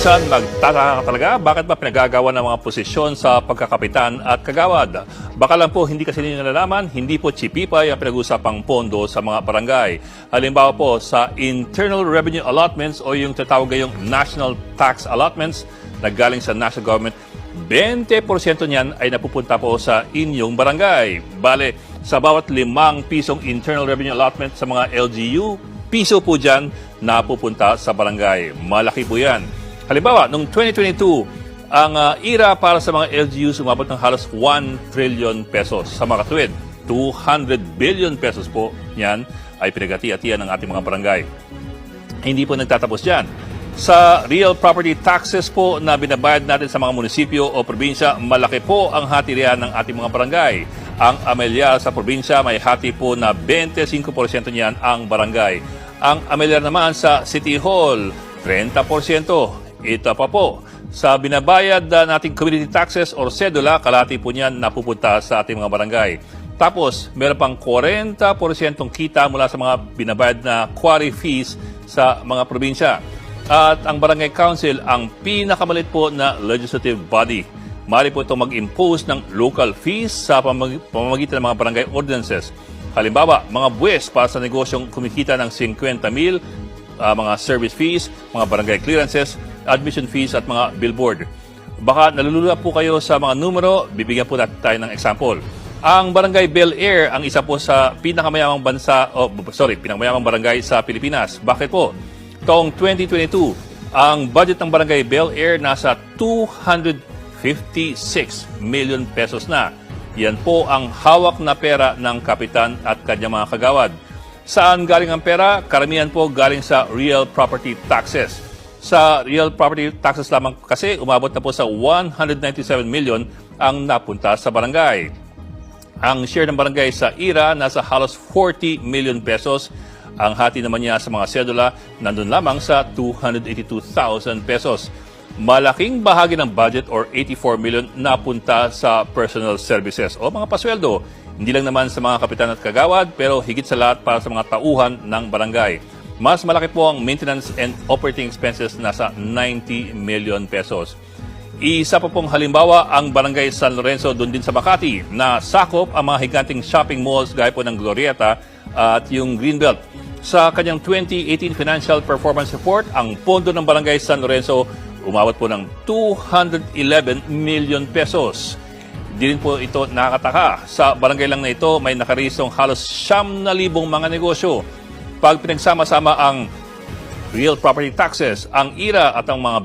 Minsan, magtataka ka talaga bakit ba pinagagawa ng mga posisyon sa pagkakapitan at kagawad. Baka lang po hindi kasi ninyo nalalaman, hindi po chipipay ang pinag-usapang pondo sa mga barangay. Halimbawa po sa Internal Revenue Allotments o yung tatawag ngayong National Tax Allotments na galing sa national government, 20% niyan ay napupunta po sa inyong barangay. Bale, sa bawat limang pisong internal revenue allotment sa mga LGU, piso po dyan napupunta sa barangay. Malaki po yan. Halimbawa, noong 2022, ang ah, ira para sa mga LGU sumabot ng halos 1 trillion pesos. Sa mga katuwid, 200 billion pesos po yan ay pinagati-atian ng ating mga barangay. Hindi po nagtatapos dyan. Sa real property taxes po na binabayad natin sa mga munisipyo o probinsya, malaki po ang hatirian ng ating mga barangay. Ang amilyar sa probinsya may hati po na 25% niyan ang barangay. Ang amilyar naman sa City Hall, 30%. Ito pa po, sa binabayad na nating community taxes or sedula, kalati po niyan napupunta sa ating mga barangay. Tapos, meron pang 40% kita mula sa mga binabayad na quarry fees sa mga probinsya. At ang Barangay Council ang pinakamalit po na legislative body. Mari po ito mag-impose ng local fees sa pamamagitan ng mga barangay ordinances. Halimbawa, mga buwes para sa negosyong kumikita ng 50 mil, ah, mga service fees, mga barangay clearances, admission fees at mga billboard. Baka nalulula po kayo sa mga numero, bibigyan po natin tayo ng example. Ang Barangay Bel Air ang isa po sa pinakamayamang bansa, oh, sorry, pinakamayamang barangay sa Pilipinas. Bakit po? Taong 2022, ang budget ng Barangay Bel Air nasa 256 million pesos na. Yan po ang hawak na pera ng kapitan at kanyang mga kagawad. Saan galing ang pera? Karamihan po galing sa real property taxes. Sa real property taxes lamang kasi umabot na po sa 197 million ang napunta sa barangay. Ang share ng barangay sa IRA nasa halos 40 million pesos. Ang hati naman niya sa mga sedula nandun lamang sa 282,000 pesos. Malaking bahagi ng budget or 84 million napunta sa personal services o mga pasweldo. Hindi lang naman sa mga kapitan at kagawad pero higit sa lahat para sa mga tauhan ng barangay. Mas malaki po ang maintenance and operating expenses nasa 90 million pesos. Isa pa pong halimbawa ang Barangay San Lorenzo doon din sa Makati na sakop ang mga higanting shopping malls gaya po ng Glorieta at yung Greenbelt. Sa kanyang 2018 Financial Performance Report, ang pondo ng Barangay San Lorenzo umabot po ng 211 million pesos. Di rin po ito nakakataka. Sa barangay lang na ito, may nakarisong halos siyam na libong mga negosyo. Pag pinagsama-sama ang real property taxes, ang IRA at ang mga